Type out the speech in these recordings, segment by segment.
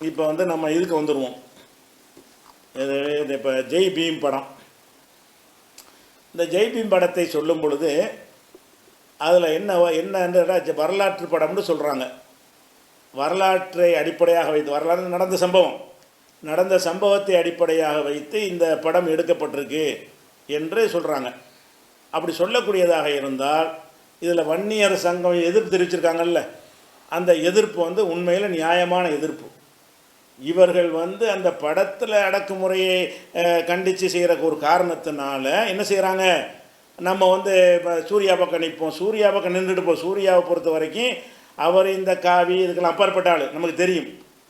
இப்போ வந்து நம்ம இதுக்கு வந்துடுவோம் இது இது இப்போ ஜெய் பீம் படம். இந்த ஜெய் பீம் படத்தை சொல்லும் பொழுது அதில் என்ன என்ன வரலாற்று படம்னு சொல்கிறாங்க வரலாற்றை அடிப்படையாக வைத்து வரலாறு நடந்த சம்பவம். நடந்த சம்பவத்தை அடிப்படையாக வைத்து இந்த படம் எடுக்கப்பட்டிருக்கு என்று சொல்கிறாங்க அப்படி சொல்லக்கூடியதாக இருந்தால் இதில் வன்னியர் சங்கம் எதிர்ப்பு தெரிவிச்சிருக்காங்கல்ல அந்த எதிர்ப்பு வந்து உண்மையில் நியாயமான எதிர்ப்பு. இவர்கள் வந்து அந்த படத்தில் அடக்குமுறையை கண்டித்து செய்கிற ஒரு காரணத்தினால என்ன செய்கிறாங்க நம்ம வந்து இப்போ சூர்யா பக்கம் நிற்போம் சூர்யா பக்கம் நின்றுட்டு சூர்யாவை பொறுத்த வரைக்கும் அவர் இந்த காவி இதுக்கெல்லாம் அப்பாற்பட்ட ஆள். நமக்கு தெரியும்.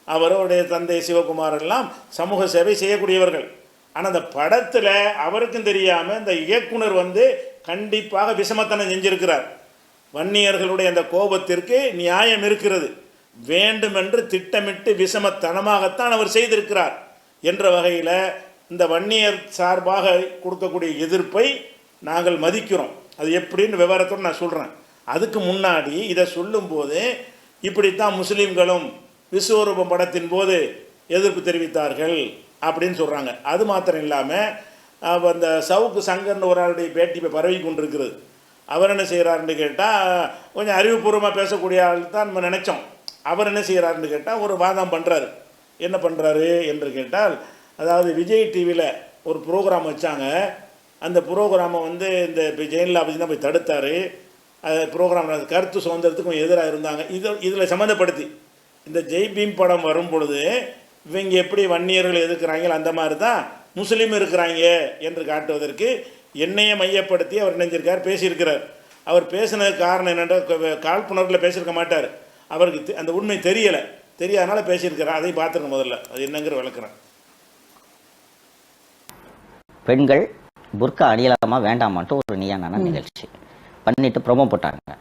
அவருடைய தந்தை சிவகுமார் எல்லாம் சமூக சேவை செய்யக்கூடியவர்கள். ஆனால் அந்த படத்தில் அவருக்கும் தெரியாமல் இந்த இயக்குனர் வந்து கண்டிப்பாக விஷமத்தனம் செஞ்சிருக்கிறார். வன்னியர்களுடைய அந்த கோபத்திற்கு நியாயம் இருக்கிறது. வேண்டுமென்று திட்டமிட்டு விஷமத்தனமாகத்தான் அவர் செய்திருக்கிறார் என்ற வகையில் இந்த வன்னியர் சார்பாக கொடுக்கக்கூடிய எதிர்ப்பை நாங்கள் மதிக்கிறோம். அது எப்படின்னு விவரத்தோடு நான் சொல்கிறேன் அதுக்கு முன்னாடி இதை சொல்லும்போது இப்படித்தான் முஸ்லீம்களும் விஸ்வரூபம் படத்தின் போது எதிர்ப்பு தெரிவித்தார்கள் அப்படின்னு சொல்கிறாங்க அது மாத்திரம் இல்லாமல் அந்த சவுக்கு சங்கர்னு ஒரு ஆளுடைய பேட்டி இப்போ பரவி கொண்டிருக்கிறது. அவர் என்ன செய்கிறாருன்னு கேட்டால் கொஞ்சம் அறிவுபூர்வமாக பேசக்கூடிய ஆள் தான் நம்ம நினச்சோம். அவர் என்ன செய்கிறாருன்னு கேட்டால் ஒரு வாதம் பண்ணுறாரு என்ன பண்ணுறாரு என்று கேட்டால் அதாவது விஜய் டிவியில் ஒரு ப்ரோக்ராம் வச்சாங்க. அந்த ப்ரோக்ராமை வந்து இந்த இப்போ ஜெயலலிதா பற்றி தான் போய் தடுத்தார். ப்ரோக்ராம் கருத்து சுதந்திரத்துக்கும் எதிராக இருந்தாங்க. இது இதில் சம்மந்தப்படுத்தி. இந்த ஜெய் பீம் படம் வரும் பொழுது இவங்க எப்படி வன்னியர்கள் எதிர்க்கிறாங்களோ அந்த மாதிரி தான் முஸ்லீம் இருக்கிறாங்க என்று காட்டுவதற்கு என்னையை மையப்படுத்தி அவர் நினைஞ்சிருக்கார் பேசியிருக்கிறார். அவர் பேசினதுக்கு காரணம் என்னென்ற காழ்ப்புணர்வில் பேசியிருக்க மாட்டார். அவருக்கு அந்த உண்மை தெரியலை. தெரியாதனால பேசியிருக்கிறார். அதையும் பார்த்துருங்க முதல்ல. அது என்னங்கிற விளக்குறேன். பெண்கள் புர்கா அணியலாமா வேண்டாமான்ட்டு ஒரு நீயானான நிகழ்ச்சி. பண்ணிட்டு ப்ரோமோ போட்டாங்க.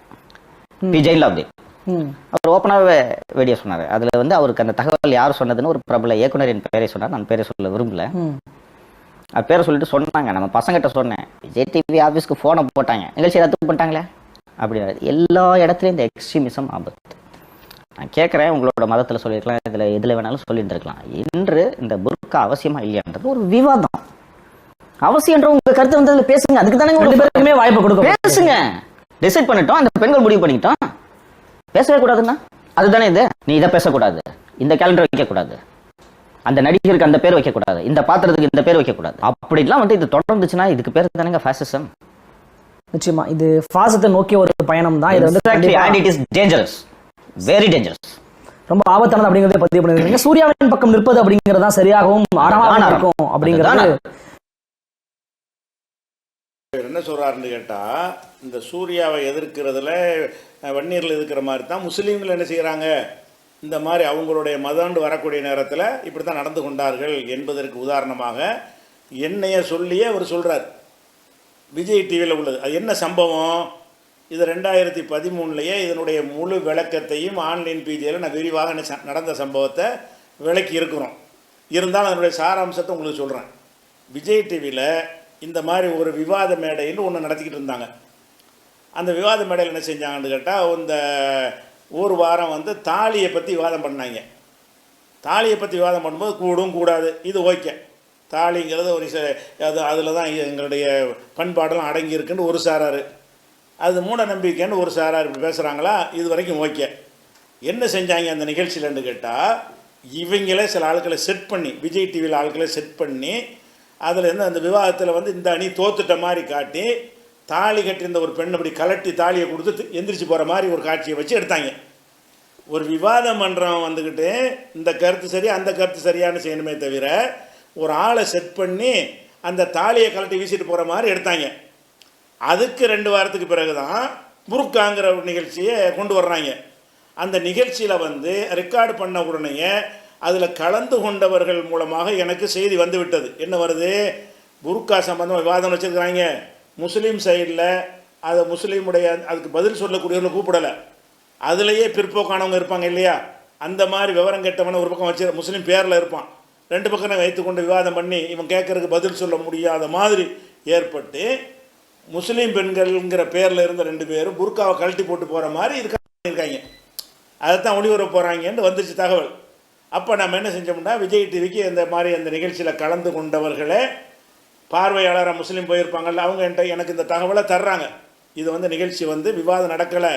பி ஜெயலலிதா ம். அவர் ஓப்பனாகவே வீடியோ சொன்னார். அதில் வந்து அவருக்கு அந்த தகவல் யார் சொன்னதுன்னு ஒரு பிரபல இயக்குனரின் பேரை சொன்னார். நான் பேரை சொல்ல விரும்பல. அது பேரை சொல்லிட்டு சொன்னாங்க. நம்ம பசங்கிட்ட சொன்னேன். விஜய் டிவி ஆஃபீஸ்க்கு ஃபோனை போட்டாங்க. நிகழ்ச்சி ரத்து பண்ணிட்டாங்களே? அப்படி எல்லா இடத்துலையும் இந்த எக்ஸ்ட்ரீமிசம் ஆபத்து. நான் கேட்குறேன் உங்களோட மதத்தில் சொல்லியிருக்கலாம் இதில் எதில் வேணாலும் சொல்லியிருந்திருக்கலாம். இன்று இந்த புர்கா அவசியமா இல்லையான்றது ஒரு விவாதம். அவசியன்ற உங்க கருத்து வந்து பேசுங்க அதுக்கு தானே ரெண்டு பேருக்குமே வாய்ப்பு கொடுக்க பேசுங்க. டிசைட் பண்ணிட்டோம் அந்த பெண்கள் முடிவு பண்ணிக்கிட்டோம். பேசவே கூடாதுன்னா? அதுதானே இது? நீ இதை பேசக்கூடாது. இந்த கேலண்டர் வைக்கக்கூடாது. அந்த நடிகருக்கு அந்த பேர் வைக்கக்கூடாது. இந்த பாத்திரத்துக்கு இந்த பேர் வைக்கக்கூடாது. அப்படிலாம் வந்து இது தொடர்ந்துச்சுன்னா இதுக்கு பேர் தானேங்க ஃபேசிசம் நிச்சயமா இது பாசத்தை நோக்கிய ஒரு பயணம் தான் இது வந்து it is dangerous very dangerous ரொம்ப ஆபத்தானது அப்படிங்கறத பதிவு பண்ணிருக்கீங்க. சூர்யாவின் பக்கம் நிற்பது அப்படிங்கறதா சரியாகவும் ஆழமாக இருக்கும். அப்படிங்கிறது என்ன சொல்கிறாருன்னு கேட்டால் இந்த சூர்யாவை எதிர்க்கிறதுல அஹ், வன்னியர்கள் எதிர்க்கிற மாதிரி தான் முஸ்லீம்கள் என்ன செய்கிறாங்க இந்த மாதிரி அவங்களுடைய மதாண்டு வரக்கூடிய நேரத்தில் இப்படி தான் நடந்து கொண்டார்கள் என்பதற்கு உதாரணமாக என்னைய சொல்லியே அவர் சொல்கிறார் விஜய் டிவியில் உள்ளது. அது என்ன சம்பவம்? இது ரெண்டாயிரத்தி பதிமூணுலேயே இதனுடைய முழு விளக்கத்தையும் ஆன்லைன் பிஜியில் நான் விரிவாக நடந்த சம்பவத்தை விளக்கி இருக்கிறோம். இருந்தாலும் அதனுடைய சாராம்சத்தை உங்களுக்கு சொல்கிறேன் விஜய் டிவியில் இந்த மாதிரி ஒரு விவாத மேடைன்னு ஒன்று நடத்திக்கிட்டு இருந்தாங்க. அந்த விவாத மேடையில் என்ன செஞ்சாங்கன்னு கேட்டால் இந்த ஒரு வாரம் வந்து தாலியை பற்றி விவாதம் பண்ணாங்க. தாலியை பற்றி விவாதம் பண்ணும்போது கூடும் கூடாது இது ஓகே. தாலிங்கிறது ஒரு ச அது அதில் தான் எங்களுடைய பண்பாடெல்லாம் அடங்கியிருக்குன்னு ஒரு சாராரு. அது மூட நம்பிக்கைன்னு ஒரு சாரார் இப்படி பேசுகிறாங்களா இது வரைக்கும் ஓகே. என்ன செஞ்சாங்க அந்த நிகழ்ச்சியிலன்னு கேட்டால் இவங்களே சில ஆட்களை செட் பண்ணி விஜய் டிவியில் ஆட்களை செட் பண்ணி அதுலேருந்து அந்த விவாதத்தில் வந்து இந்த அணி தோத்துட்ட மாதிரி காட்டி தாலி கட்டியிருந்த ஒரு பெண் அப்படி கலட்டி தாலியை கொடுத்து எந்திரிச்சு போகிற மாதிரி ஒரு காட்சியை வச்சு எடுத்தாங்க. ஒரு விவாத மன்றம் வந்துக்கிட்டு இந்த கருத்து சரி அந்த கருத்து சரியானு செய்யணுமே தவிர ஒரு ஆளை செட் பண்ணி அந்த தாலியை கலட்டி வீசிட்டு போகிற மாதிரி எடுத்தாங்க. அதுக்கு ரெண்டு வாரத்துக்கு பிறகு தான் புருக்காங்கிற ஒரு நிகழ்ச்சியை கொண்டு வர்றாங்க. அந்த நிகழ்ச்சியில் வந்து ரெக்கார்டு பண்ண உடனேயே அதில் கலந்து கொண்டவர்கள் மூலமாக எனக்கு செய்தி வந்து விட்டது. என்ன வருது? புருக்கா சம்பந்தமாக விவாதம் வச்சுருக்கிறாங்க. முஸ்லீம் சைடில் அதை முஸ்லீமுடைய அதுக்கு பதில் சொல்லக்கூடியவர்களை கூப்பிடலை. அதுலேயே பிற்போக்கானவங்க இருப்பாங்க இல்லையா? அந்த மாதிரி விவரம் கெட்டவன ஒரு பக்கம் வச்சு முஸ்லீம் பேரில் இருப்பான். ரெண்டு பக்கம் வைத்துக்கொண்டு விவாதம் பண்ணி இவன் கேட்குறதுக்கு பதில் சொல்ல முடியாத மாதிரி ஏற்பட்டு முஸ்லீம் பெண்கள்ங்கிற பேரில் இருந்த ரெண்டு பேரும் புர்காவை கழட்டி போட்டு போகிற மாதிரி இருக்காங்க இருக்காங்க அதைத்தான் ஒளிவர போகிறாங்கன்னு வந்துச்சு தகவல். அப்போ நம்ம என்ன செஞ்சோம்னா விஜய் டிவிக்கு இந்த மாதிரி அந்த நிகழ்ச்சியில் கலந்து கொண்டவர்களே பார்வையாளராக முஸ்லீம் போயிருப்பாங்கல்ல அவங்க என்கிட்ட எனக்கு இந்த தகவலை தர்றாங்க. இது வந்து நிகழ்ச்சி வந்து விவாதம் நடக்கலை.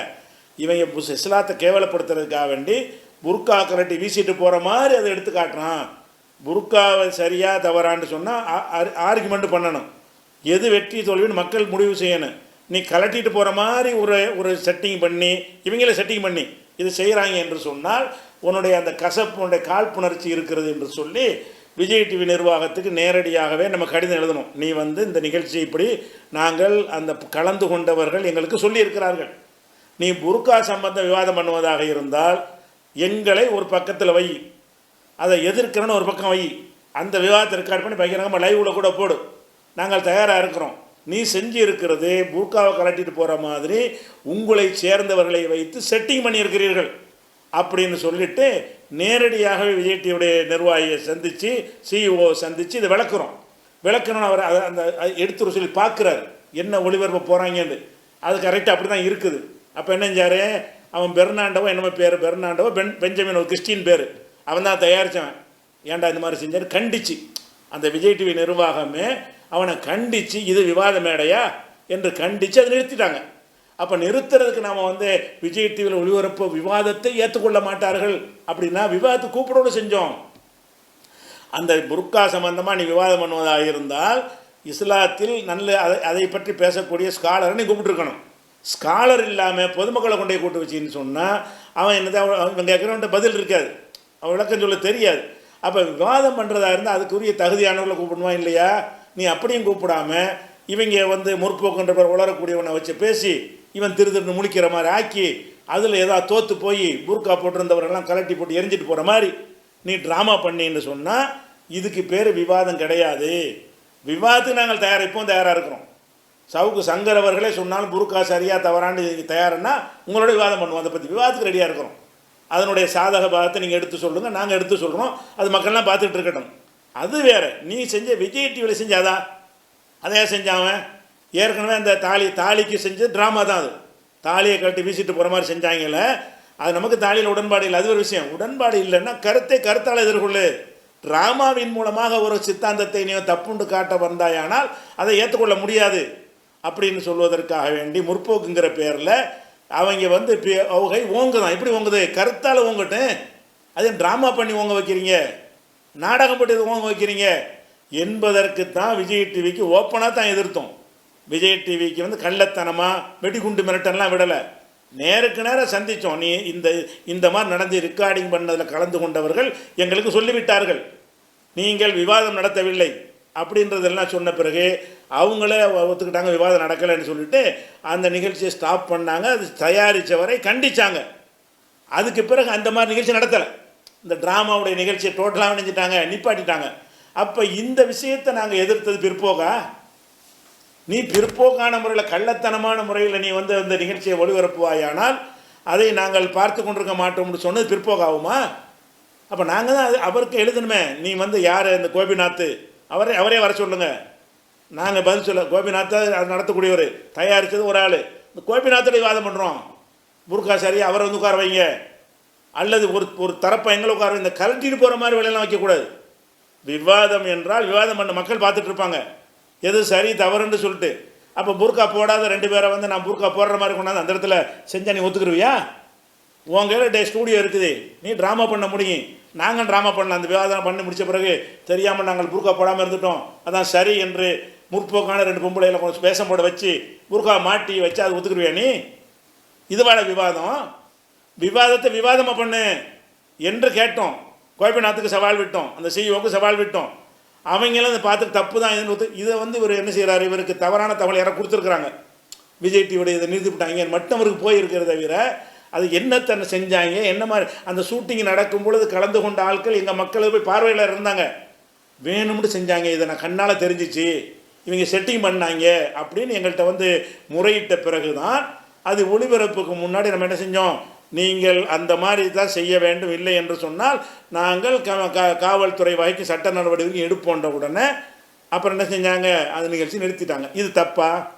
இவங்க புஸ் இஸ்லாத்தை கேவலப்படுத்துறதுக்காக வேண்டி புர்கா கரட்டி வீசிட்டு போகிற மாதிரி அதை எடுத்து காட்டுறான். புர்காவை சரியாக தவறான்னு சொன்னால் ஆர்குமெண்ட் பண்ணணும். எது வெற்றி தோல்வின்னு மக்கள் முடிவு செய்யணும். நீ கலட்டிட்டு போகிற மாதிரி ஒரு ஒரு செட்டிங் பண்ணி இவங்கள செட்டிங் பண்ணி இது செய்கிறாங்க என்று சொன்னால் உன்னுடைய அந்த கசப்பு உன்னுடைய காழ்ப்புணர்ச்சி இருக்கிறது என்று சொல்லி விஜய் டிவி நிர்வாகத்துக்கு நேரடியாகவே நம்ம கடிதம் எழுதணும். நீ வந்து இந்த நிகழ்ச்சி இப்படி நாங்கள் அந்த கலந்து கொண்டவர்கள் எங்களுக்கு சொல்லியிருக்கிறார்கள். நீ புர்கா சம்பந்தம் விவாதம் பண்ணுவதாக இருந்தால் எங்களை ஒரு பக்கத்தில் வை. அதை எதிர்க்கிறன்னு ஒரு பக்கம் வை. அந்த விவாதத்தை ரெக்கார்ட் பண்ணி பகிரங்கமாக லைவில் கூட போடு. நாங்கள் தயாராக இருக்கிறோம். நீ செஞ்சு இருக்கிறது புர்காவை கலட்டிட்டு போகிற மாதிரி உங்களை சேர்ந்தவர்களை வைத்து செட்டிங் பண்ணியிருக்கிறீர்கள். அப்படின்னு சொல்லிட்டு நேரடியாகவே விஜய் டிவியுடைய நிர்வாகியை சந்தித்து சிஇஓ சந்தித்து இதை விளக்குறோம். விளக்கணும்னு அவர் அதை அந்த எடுத்துரு சொல்லி பார்க்குறாரு. என்ன ஒளிபரப்ப போகிறாங்கன்னு அது கரெக்டாக அப்படி தான் இருக்குது. அப்போ என்ன செஞ்சார்? அவன் பெர்னாண்டவோ என்னமோ பேர் பெர்னாண்டவோ பென் பெஞ்சமின் ஒரு கிறிஸ்டின் பேர். அவன் தான் தயாரித்தவன் ஏன்டா இந்த மாதிரி செஞ்சார்? கண்டிச்சு. அந்த விஜய் டிவி நிர்வாகமே அவனை கண்டித்து இது விவாத மேடையா என்று கண்டித்து அதை நிறுத்திட்டாங்க. அப்போ நிறுத்துறதுக்கு நாம் வந்து விஜய் டிவியில் ஒளிபரப்பு விவாதத்தை ஏற்றுக்கொள்ள மாட்டார்கள் அப்படின்னா விவாதத்தை கூப்பிடோடு செஞ்சோம். அந்த புர்கா சம்பந்தமாக நீ விவாதம் பண்ணுவதாக இருந்தால் இஸ்லாத்தில் நல்ல அதை அதை பற்றி பேசக்கூடிய ஸ்காலரை நீ கூப்பிட்டுருக்கணும். ஸ்காலர் இல்லாமல் பொதுமக்களை கொண்டே கூப்பிட்டு கூட்டு வச்சின்னு சொன்னால் அவன் என்னதான் அவன் அவன் கேட்குறவன்ட்ட பதில் இருக்காது. அவன் விளக்கம் சொல்ல தெரியாது. அப்போ விவாதம் பண்ணுறதா இருந்தால் அதுக்குரிய தகுதியானவர்களை கூப்பிடணுமா இல்லையா? நீ அப்படியும் கூப்பிடாம இவங்க வந்து முற்போக்குன்ற பேர் உளரக்கூடியவனை வச்சு பேசி இவன் திரு திருன்னு முழிக்கிற மாதிரி ஆக்கி அதில் ஏதாவது தோற்று போய் பூர்க்கா போட்டிருந்தவரெல்லாம் கலட்டி போட்டு எரிஞ்சிட்டு போகிற மாதிரி நீ ட்ராமா பண்ணின்னு சொன்னால் இதுக்கு பேர் விவாதம் கிடையாது. விவாதத்துக்கு நாங்கள் தயார் இப்போவும் தயாராக இருக்கிறோம். சவுக்கு சங்கர் அவர்களே சொன்னாலும் புருக்கா சரியாக தவறான்னு தயாருன்னா உங்களோட விவாதம் பண்ணுவோம். அதை பற்றி விவாதத்துக்கு ரெடியாக இருக்கிறோம். அதனுடைய சாதக பாகத்தை நீங்கள் எடுத்து சொல்லுங்கள் நாங்கள் எடுத்து சொல்கிறோம் அது மக்கள்லாம் பார்த்துட்டு இருக்கட்டும். அது வேற. நீ செஞ்ச விஜய் டிவியில் செஞ்சாதா? அதே செஞ்சாவன் ஏற்கனவே அந்த தாலி தாலிக்கு செஞ்ச ட்ராமா தான் அது. தாலியை கட்டி வீசிட்டு போகிற மாதிரி செஞ்சாங்கல்ல அது நமக்கு தாலியில் உடன்பாடு இல்லை. அது ஒரு விஷயம். உடன்பாடு இல்லைன்னா கருத்தை கருத்தால் எதிர்கொள்ளு. ட்ராமாவின் மூலமாக ஒரு சித்தாந்தத்தை நீ தப்புண்டு காட்ட வந்தாயானால் அதை ஏற்றுக்கொள்ள முடியாது அப்படின்னு சொல்வதற்காக வேண்டி முற்போக்குங்கிற பேரில் அவங்க வந்து பி- ஓங்குதான். எப்படி ஓங்குது? கருத்தால் ஓங்கட்டும். அது ட்ராமா பண்ணி ஓங்க வைக்கிறீங்க. நாடகம் போட்டு எதுவும் வைக்கிறீங்க. என்பதற்கு தான் விஜய் டிவிக்கு ஓப்பனாக தான் எதிர்த்தோம். விஜய் டிவிக்கு வந்து கள்ளத்தனமாக வெடிகுண்டு மிரட்டெல்லாம் விடலை. நேருக்கு நேரம் சந்தித்தோம் நீ இந்த இந்த மாதிரி நடந்து ரெக்கார்டிங் பண்ணதில் கலந்து கொண்டவர்கள் எங்களுக்கு சொல்லிவிட்டார்கள். நீங்கள் விவாதம் நடத்தவில்லை அப்படின்றதெல்லாம் சொன்ன பிறகு அவங்களே ஒத்துக்கிட்டாங்க விவாதம் நடக்கலைன்னு சொல்லிட்டு அந்த நிகழ்ச்சியை ஸ்டாப் பண்ணாங்க. அது தயாரித்தவரை கண்டிச்சாங்க. அதுக்கு பிறகு அந்த மாதிரி நிகழ்ச்சி நடத்தலை. இந்த ட்ராமாவுடைய நிகழ்ச்சியை டோட்டலாக நினைஞ்சிட்டாங்க நிப்பாட்டிட்டாங்க. அப்போ இந்த விஷயத்தை நாங்கள் எதிர்த்தது பிற்போகா? நீ பிற்போக்கான முறையில் கள்ளத்தனமான முறையில் நீ வந்து அந்த நிகழ்ச்சியை ஒளிபரப்புவாயானால் அதை நாங்கள் பார்த்து கொண்டிருக்க மாட்டோம்னு சொன்னது பிற்போக்காகுமா அப்போ நாங்கள் தான் அது அவருக்கு எழுதணுமே. நீ வந்து யார்? இந்த கோபிநாத். அவரே அவரே வர சொல்லுங்கள் நாங்கள் பதில் சொல்ல கோபிநாத் அது நடத்தக்கூடியவர். தயாரித்தது ஒரு ஆள். இந்த கோபிநாத்தோட வாதம் பண்ணுறோம் புர்கா அவரை வந்து உட்கார வைங்க. அல்லது ஒரு ஒரு தரப்பை எங்களை உட்கார இந்த கலட்டிட்டு போகிற மாதிரி வேலையெல்லாம் வைக்கக்கூடாது. விவாதம் என்றால் விவாதம் பண்ண மக்கள் பார்த்துட்டு இருப்பாங்க. எது சரி தவறுன்னு சொல்லிட்டு. அப்போ புர்கா போடாத ரெண்டு பேரை வந்து நான் புர்கா போடுற மாதிரி கொண்டாந்து அந்த இடத்துல செஞ்சா நீ ஒத்துக்குருவியா? உன் கையில் டே ஸ்டூடியோ இருக்குது. நீ ட்ராமா பண்ண முடியும். நாங்கள் ட்ராமா பண்ணலாம் அந்த விவாதம் பண்ணி முடித்த பிறகு தெரியாமல் நாங்கள் புர்கா போடாமல் இருந்துட்டோம். அதான் சரி என்று முற்போக்கான ரெண்டு பொம்பளைகளை கொஞ்சம் வேஷம் போட வச்சு புர்கா மாட்டி வச்சு அது ஒத்துக்குருவியா நீ? இதுவாட விவாதம். விவாதத்தை விவாதமாக பண்ணு என்று கேட்டோம். கோபிநாத்துக்கு சவால் விட்டோம். அந்த சிஇஓக்கு சவால் விட்டோம். அவங்களும் அதை பார்த்து தப்பு தான் இதுன்னு இதை வந்து இவர் என்ன செய்கிறாரு இவருக்கு தவறான தகவல் யாரோ கொடுத்துருக்குறாங்க. விஜய் டிவியோட இதை நிறுத்திவிட்டாங்க மட்டும் அவருக்கு போயிருக்கிறத தவிர அது என்ன தன்னை செஞ்சாங்க? என்ன மாதிரி? அந்த ஷூட்டிங் நடக்கும் பொழுது கலந்து கொண்ட ஆட்கள் எங்கள் மக்கள் போய் பார்வையில் இருந்தாங்க. வேணும்னு செஞ்சாங்க. இதை நான் கண்ணால் தெரிஞ்சிச்சு. இவங்க செட்டிங் பண்ணாங்க அப்படின்னு எங்கள்கிட்ட வந்து முறையிட்ட பிறகு தான் அது ஒளிபரப்புக்கு முன்னாடி நம்ம என்ன செஞ்சோம்? நீங்கள் அந்த மாதிரி தான் செய்ய வேண்டும் இல்லை என்று சொன்னால் நாங்கள் க- காவல்துறை வகைக்கு சட்ட நடவடிக்கை எடுப்போன்ற உடனே அப்புறம் என்ன செஞ்சாங்க? அந்த நிகழ்ச்சி நிறுத்திட்டாங்க. இது தப்பா?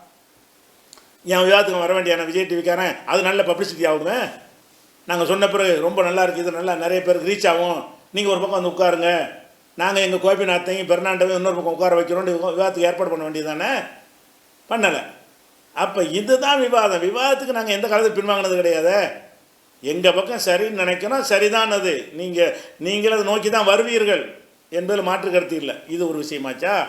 என் விவாதத்துக்கு வர வேண்டிய விஜய் டிவிக்காரன் அது நல்ல பப்ளிசிட்டி ஆகுமே? நாங்கள் சொன்ன பிறகு ரொம்ப நல்லா இருக்குது இது நல்லா நிறைய பேருக்கு ரீச் ஆகும். நீங்கள் ஒரு பக்கம் வந்து உட்காருங்க. நாங்கள் எங்கள் கோபிநாத்தையும் பெர்னாண்டவையும் இன்னொரு பக்கம் உட்கார வைக்கிறோம் விவாதத்துக்கு ஏற்பாடு பண்ண வேண்டியது தானே பண்ணலை. அப்போ இதுதான் விவாதம். விவாதத்துக்கு நாங்கள் எந்த காலத்தில் பின்வாங்கினது கிடையாது. எங்கள் பக்கம் சரின்னு நினைக்கணும். சரிதான் அது. நீங்கள் நீங்கள் அதை நோக்கி தான் வருவீர்கள் என்பதில் மாற்று கருத்து இல்லை. இது ஒரு விஷயமாச்சா?